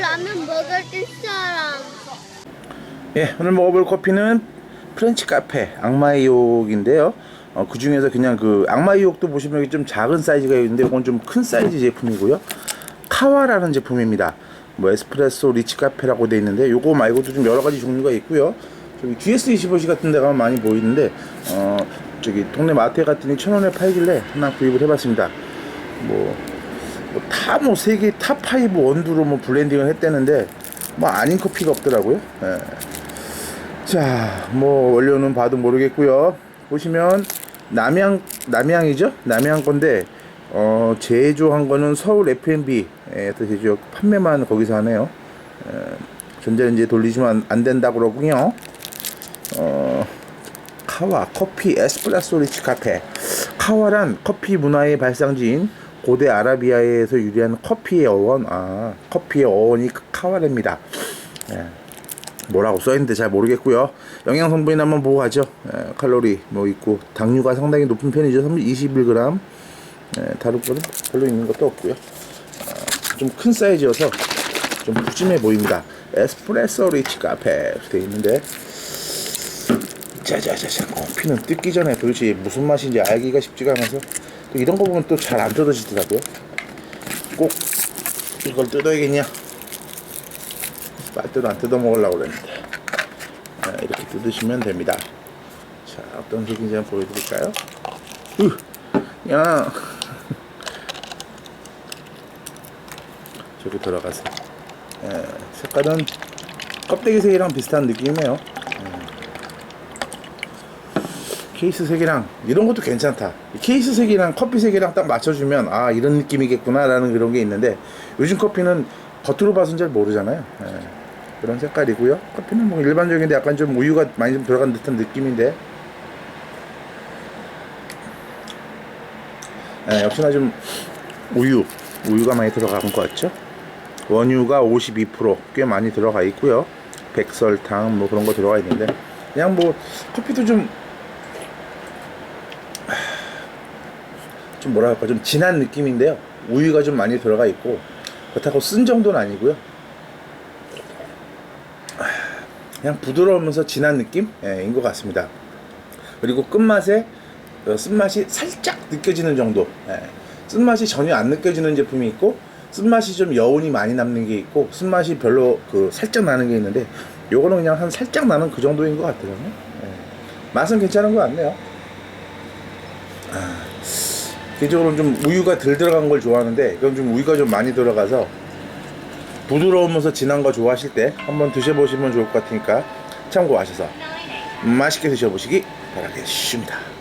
라면 먹을 사람. 예, 오늘 먹어볼 커피는 프렌치 카페 악마의 유혹인데요. 어, 그 중에서 그냥 그 악마의 유혹도 보시면 여기 좀 작은 사이즈가 있는데 이건 좀 큰 사이즈 제품이고요. 카와라는 제품입니다. 뭐 에스프레소 리치 카페라고 돼 있는데 요거 말고도 좀 여러 가지 종류가 있고요. 저기 GS25시 같은 데 가면 많이 보이는데 어 저기 동네 마트에 갔더니 천 원에 팔길래 하나 구입을 해봤습니다. 뭐 뭐타뭐 세계 탑 파이브 원두로 뭐 블렌딩을 했다는데 뭐 아닌 커피가 없더라고요. 예. 자, 뭐 원료는 봐도 모르겠고요. 보시면 남양 남양이죠? 남양 건데 어, 제조한 거는 서울 F&B에서 제조 판매만 거기서 하네요. 에, 전자레인지에 돌리시면 안, 안 된다고 그러고요. 어, 카와 커피 에스프레소 리치 카페. 카와란 커피 문화의 발상지인 고대 아라비아에서 유래한 커피의 어원, 아, 커피의 어원이 카와랍니다. 예. 뭐라고 써있는데 잘 모르겠고요. 영양 성분이나 한번 보고 가죠. 에, 칼로리 뭐 있고 당류가 상당히 높은 편이죠. 21g. 에, 다른 거는 별로 있는 것도 없고요. 아, 좀큰 사이즈여서 좀 푸짐해 보입니다. 에스프레소 리치 카페 되어 있는데 자자자자 커피는 뜯기 전에 도대체 무슨 맛인지 알기가 쉽지가 않아서 또 이런 거 보면 또 잘 안 뜯어지더라고요. 꼭 이걸 뜯어야겠냐? 빨대로 안 뜯어 먹으려고 그랬는데. 아, 이렇게 뜯으시면 됩니다. 자 어떤 색인지 한번 보여드릴까요? 으, 야. 저기 들어가서 예, 색깔은 껍데기 색이랑 비슷한 느낌이네요 예. 케이스 색이랑 이런 것도 괜찮다. 케이스 색이랑 커피 색이랑 딱 맞춰주면 아 이런 느낌이겠구나 라는 그런 게 있는데 요즘 커피는 겉으로 봐서는 잘 모르잖아요. 예. 그런 색깔이고요. 커피는 뭐 일반적인데 약간 좀 우유가 많이 좀 들어간 듯한 느낌인데. 예, 역시나 좀 우유 우유가 많이 들어간 것 같죠? 원유가 52%꽤 많이 들어가 있고요. 백설탕 뭐 그런 거 들어가 있는데. 그냥 뭐 커피도 좀 좀 뭐랄까 좀 진한 느낌인데요. 우유가 좀 많이 들어가 있고 그렇다고 쓴 정도는 아니고요. 그냥 부드러우면서 진한 느낌인 예, 것 같습니다. 그리고 끝맛에 어, 쓴맛이 살짝 느껴지는 정도. 예. 쓴맛이 전혀 안 느껴지는 제품이 있고 쓴맛이 좀 여운이 많이 남는 게 있고 쓴맛이 별로 그 살짝 나는 게 있는데 요거는 그냥 한 살짝 나는 그 정도인 것 같아요. 예. 맛은 괜찮은 것 같네요. 아, 개인적으로는 좀 우유가 덜 들어간 걸 좋아하는데 이건 좀 우유가 좀 많이 들어가서 부드러우면서 진한 거 좋아하실 때 한번 드셔보시면 좋을 것 같으니까 참고하셔서 맛있게 드셔보시기 바라겠습니다.